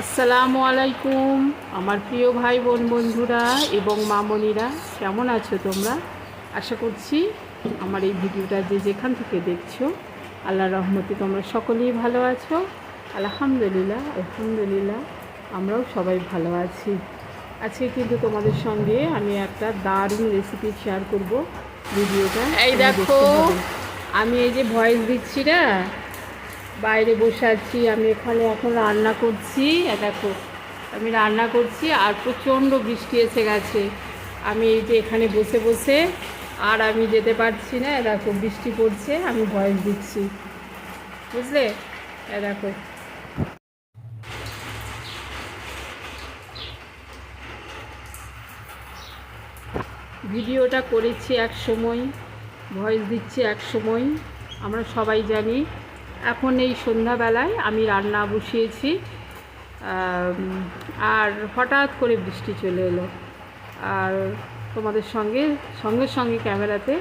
আসসালামু আলাইকুম আমার প্রিয় ভাই বোন বন্ধুরা এবং মামনিরা কেমন আছো তোমরা? আশা করছি আমার এই ভিডিওটা যে যেখান থেকে দেখছ আল্লাহ রহমতে তোমরা সকলেই ভালো আছো। আলহামদুলিল্লাহ আলহামদুলিল্লাহ আমরাও সবাই ভালো আছি। আজকে কিন্তু তোমাদের সঙ্গে আমি একটা দারুণ রেসিপি শেয়ার করব ভিডিওটা এই দেখো। আমি এই যে ভয়েস দিচ্ছি না বাইরে বসে আছি, আমি এখানে এখন রান্না করছি দেখো, আমি রান্না করছি আর প্রচণ্ড বৃষ্টি এসে গেছে। আমি এই যে এখানে বসে বসে আর আমি যেতে পারছি না দেখো, বৃষ্টি পড়ছে, আমি ভয়েস দিচ্ছি। বুঝলে? দেখো। ভিডিওটা করেছি এক সময়, ভয়েস দিচ্ছি এক সময়, আমরা সবাই জানি। এখন এই সন্ধ্যাবেলায় আমি রান্না বসিয়েছি আর হঠাৎ করে বৃষ্টি চলে এলো। আর তোমাদের সঙ্গে সঙ্গে সঙ্গে ক্যামেরাতে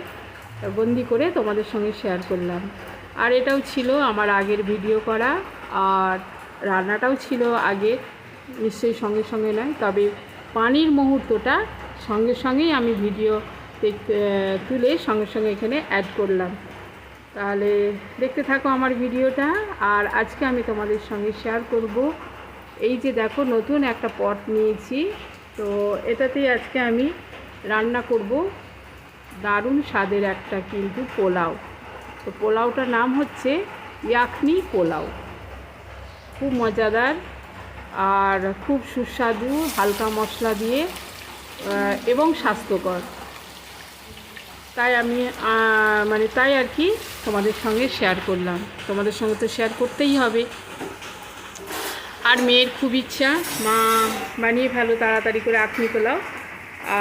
বন্দি করে তোমাদের সঙ্গে শেয়ার করলাম। আর এটাও ছিল আমার আগের ভিডিও করা, আর রান্নাটাও ছিল আগে, নিশ্চয়ই সঙ্গে সঙ্গে নয়, তবে পানির মুহূর্তটা সঙ্গে সঙ্গেই আমি ভিডিও তুলে সঙ্গে সঙ্গে এখানে অ্যাড করলাম। তাহলে দেখতে থাকো আমার ভিডিওটা, আর আজকে আমি তোমাদের সঙ্গে শেয়ার করব। এই যে দেখো, নতুন একটা পট নিয়েছি। তো এটাতেই আজকে আমি রান্না করব দারুণ স্বাদের একটা কিন্তু পোলাও। তো পোলাওটার নাম হচ্ছে ইয়াখনি পোলাও। খুব মজাদার আর খুব সুস্বাদু, হালকা মশলা দিয়ে এবং স্বাস্থ্যকর। তাই আমি মানে তাই আর কি তোমাদের সঙ্গে শেয়ার করলাম। তোমাদের সঙ্গে তো শেয়ার করতেই হবে। আর মেয়ের খুব ইচ্ছা। মা বানিয়ে ফেলো তাড়াতাড়ি করে আখনি পোলাও।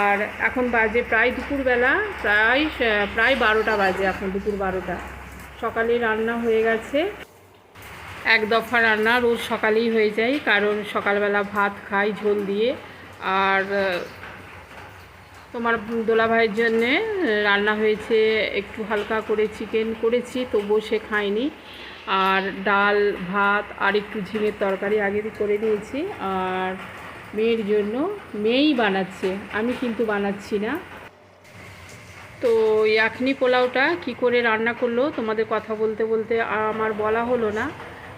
আর এখন বাজে প্রায় দুপুরবেলা, প্রায় প্রায় বারোটা বাজে এখন, দুপুর বারোটা। সকালে রান্না হয়ে গেছে। এক দফা রান্না রোজ সকালেই হয়ে যায়, কারণ সকালবেলা ভাত খাই ঝোল দিয়ে। আর তোমার দোলা ভাইয়ের জন্যে রান্না হয়েছে, একটু হালকা করে চিকেন করেছি, তবুও সে খায়নি। আর ডাল, ভাত, আর একটু ঝিঙের তরকারি আগে করে নিয়েছি। আর মেয়ের জন্য মেয়েই বানাচ্ছে, আমি কিন্তু বানাচ্ছি না। তো ইয়াখনি পোলাওটা কি করে রান্না করল, তোমাদের কথা বলতে বলতে আমার বলা হলো না।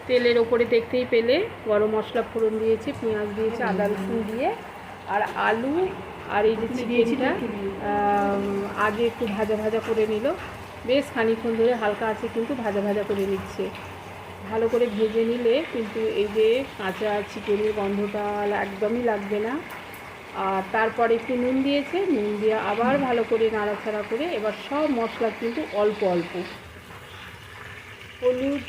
তেলের ওপরে দেখতেই পেলে, গরম মশলা ফোড়ন দিয়েছি, পেঁয়াজ দিয়েছি, আদা রসুন দিয়ে। আর আলু আর এই যে চিকেনটা আগে একটু ভাজা ভাজা করে নিল। বেশ খানিক্ষণ ধরে হালকা আছে কিন্তু ভাজা ভাজা করে নিচ্ছে। ভালো করে ভেজে নিলে কিন্তু এই যে কাঁচা চিকেনের গন্ধটা একদমই লাগবে না। আর তারপরে একটু নুন দিয়েছে নুন দিয়ে আবার ভালো করে নাড়াচাড়া করে এবার সব মশলা কিন্তু অল্প অল্প। হলুদ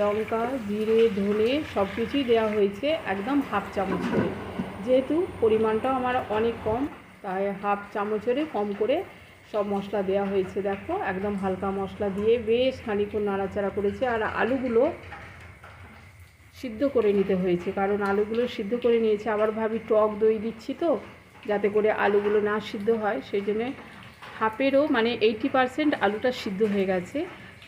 লঙ্কা জিরে ধনে সব কিছুই দেওয়া হয়েছে একদম হাফ চামচ করে। যেহেতু পরিমাণটাও আমার অনেক কম, তাই হাফ চামচেরে কম করে সব মশলা দেওয়া হয়েছে, দেখো। একদম হালকা মশলা দিয়ে বেশ খানিক্ষণ নাড়াচাড়া করেছে, আর আলুগুলো সিদ্ধ করে নিতে হয়েছে, কারণ আলুগুলো সিদ্ধ করে নিয়েছে। আবার ভাবি টক দই দিচ্ছি তো, যাতে করে আলুগুলো না সিদ্ধ হয়, সেই জন্যে হাফেরও মানে এইটি পারসেন্ট আলুটা সিদ্ধ হয়ে গেছে।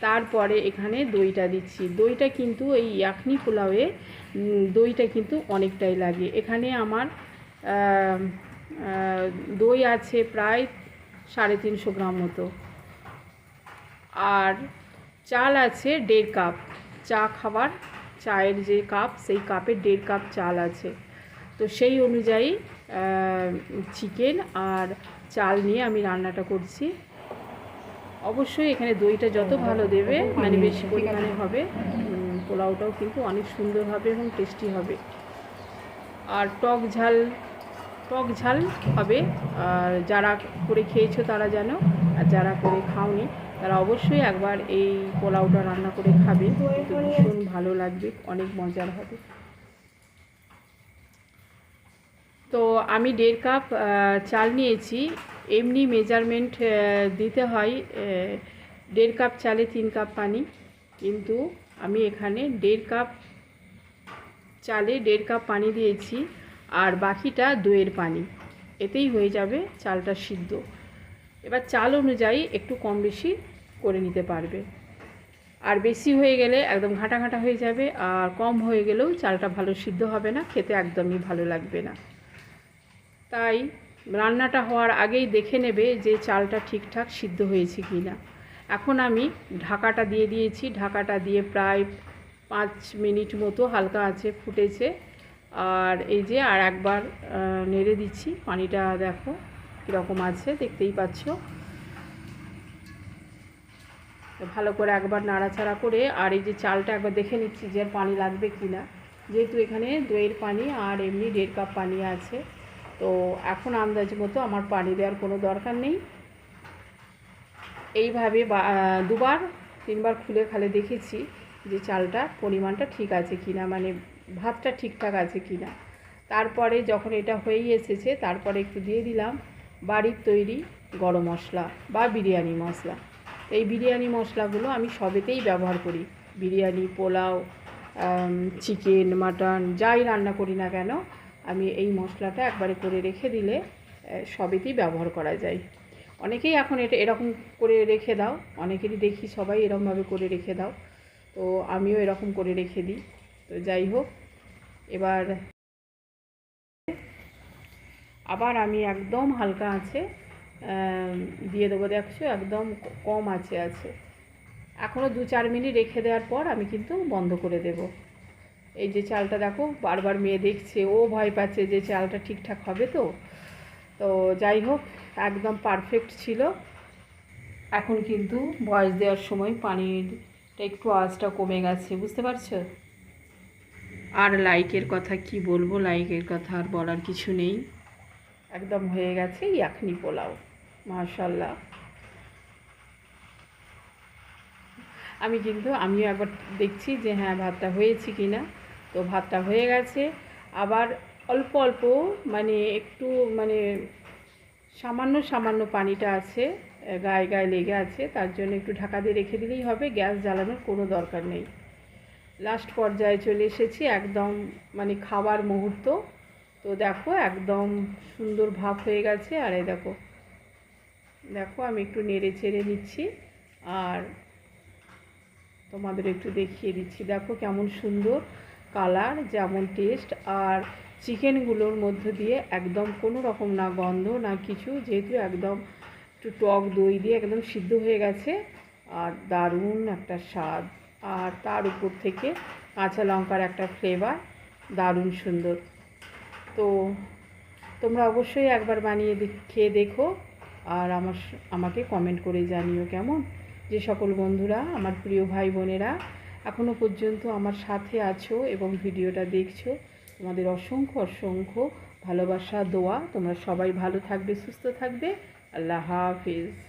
তারপরে এখানে দইটা দিচ্ছি। দইটা কিন্তু এই ইয়াখনি পোলাওয়ে দইটা কিন্তু অনেকটাই লাগে। এখানে আমার দই আছে প্রায় সাড়ে তিনশো গ্রাম মতো। আর চাল আছে দেড় কাপ। চা খাবার চায়ের যে কাপ, সেই কাপে দেড় কাপ চাল আছে। তো সেই অনুযায়ী চিকেন আর চাল নিয়ে আমি রান্নাটা করছি। অবশ্যই এখানে দইটা যত ভালো দেবে মানে বেশি পরিমাণে হবে। পোলাওটাও কিন্তু অনেক সুন্দর হবে এবং টেস্টি হবে। আর টক ঝাল টক ঝাল হবে। আর যারা করে খেয়েছো তারা জানো আর যারা করে খাওনি তারা অবশ্যই একবার এই পোলাওটা রান্না করে খাবে। কিন্তু ভীষণ ভালো লাগবে অনেক মজার হবে। তো আমি দেড় কাপ চাল নিয়েছি। এমনি মেজারমেন্ট দিতে হয় দেড় কাপ চালে তিন কাপ পানি। কিন্তু আমি এখানে দেড় কাপ চালে দেড় কাপ পানি দিয়েছি আর বাকিটা দইয়ের পানি। এতেই হয়ে যাবে চালটা সিদ্ধ। এবার চাল অনুযায়ী একটু কম বেশি করে নিতে পারবে। আর বেশি হয়ে গেলে একদম ঘাঁটা ঘাঁটা হয়ে যাবে, আর কম হয়ে গেলেও চালটা ভালো সিদ্ধ হবে না, খেতে একদমই ভালো লাগবে না। তাই রান্নাটা হওয়ার আগেই দেখে নেবে যে চালটা ঠিকঠাক সিদ্ধ হয়েছে কি না। এখন আমি ঢাকাটা দিয়ে দিয়েছি। ঢাকাটা দিয়ে প্রায় পাঁচ মিনিট মতো হালকা আছে ফুটেছে। আর এই যে আর একবার নেড়ে দিচ্ছি। পানিটা দেখো কীরকম আছে, দেখতেই পাচ্ছ। ভালো করে একবার নাড়াচাড়া করে আর এই যে চালটা একবার দেখে নিচ্ছি যে পানি লাগবে কি না। যেহেতু এখানে দইয়ের পানি আর এমনি দেড় কাপ পানি আছে। তো এখন আন্দাজ মতো আমার পানি দেওয়ার কোনো দরকার নেই। এইভাবে দুবার, তিনবার খুলে খালে দেখেছি যে চালটা পরিমাণটা ঠিক আছে কি না মানে ভাতটা ঠিকঠাক আছে কি না তারপরে যখন এটা হয়েই এসেছে, তারপরে একটু দিয়ে দিলাম বাড়ির তৈরি গরম মশলা বা বিরিয়ানি মশলা। এই বিরিয়ানি মশলাগুলো আমি সবেতেই ব্যবহার করি। বিরিয়ানি, পোলাও চিকেন, মাটন, যাই রান্না করি না কেন আমি এই মশলাটা একবারে করে রেখে দিলে সবেতেই ব্যবহার করা যায়। অনেকেই এখন এটা এরকম করে রেখে দাও, অনেকেরই দেখি সবাই এরকমভাবে করে রেখে দাও। তো আমিও এরকম করে রেখে দিই। তো যাই হোক, এবার আবার আমি একদম হালকা আছে দিয়ে দেবো দেখছ, একদম কম আছে আছে। এখনও দু চার মিনিট রেখে দেওয়ার পর আমি কিন্তু বন্ধ করে দেব। এই যে চালটা দেখো, বারবার মেয়ে দেখছে, ও ভয় পাচ্ছে যে চালটা ঠিকঠাক হবে তো। তো যাই হোক, একদম পারফেক্ট ছিল। এখন কিন্তু বয়স দেওয়ার সময় পানিরটা একটু আওয়াজটা কমে গেছে, বুঝতে পারছ? আর লাইকের কথা কি বলব, লাইকের কথা আর বলার কিছু নেই। একদম হয়ে গেছে ইয়াখনি পোলাও মাশাল্লাহ আমি কিন্তু, আমিও একবার দেখছি যে হ্যাঁ ভাতটা হয়েছে কি না তো ভাতটা হয়ে গেছে। আবার অল্প অল্প মানে একটু মানে সামান্য সামান্য পানিটা আছে গায়ে গায়ে লেগে আছে, তার জন্য একটু ঢাকা দিয়ে রেখে দিলেই হবে, গ্যাস জ্বালানোর কোনো দরকার নেই। লাস্ট পর্যায়ে চলে এসেছি একদম মানে খাবার মুহূর্ত। তো দেখো একদম সুন্দর ভাব হয়ে গেছে, আর এই দেখো দেখো আমি একটু নেড়ে চেড়ে নিচ্ছি, আর তোমাদের একটু দেখিয়ে দিচ্ছি। দেখো কেমন সুন্দর। কালার, যেমন টেস্ট আর চিকেনগুলোর মধ্য দিয়ে একদম কোনো রকম না গন্ধ, না কিছু, যেহেতু একদম একটু টক দই দিয়ে একদম সিদ্ধ হয়ে গেছে, আর দারুণ একটা স্বাদ। আর তার উপর থেকে কাঁচা লঙ্কার একটা ফ্লেভার দারুণ সুন্দর। তো তোমরা অবশ্যই একবার বানিয়ে খেয়ে দেখো, আর আমার আমাকে কমেন্ট করে জানিও কেমন? যে সকল বন্ধুরা, আমার প্রিয় ভাই বোনেরা এখনও পর্যন্ত আমার সাথে আছো এবং ভিডিওটা দেখছ। তোমাদের অসংখ্য অসংখ্য ভালোবাসা, দোয়া। তোমরা সবাই ভালো থাকবে, সুস্থ থাকবে। আল্লাহ হাফিজ।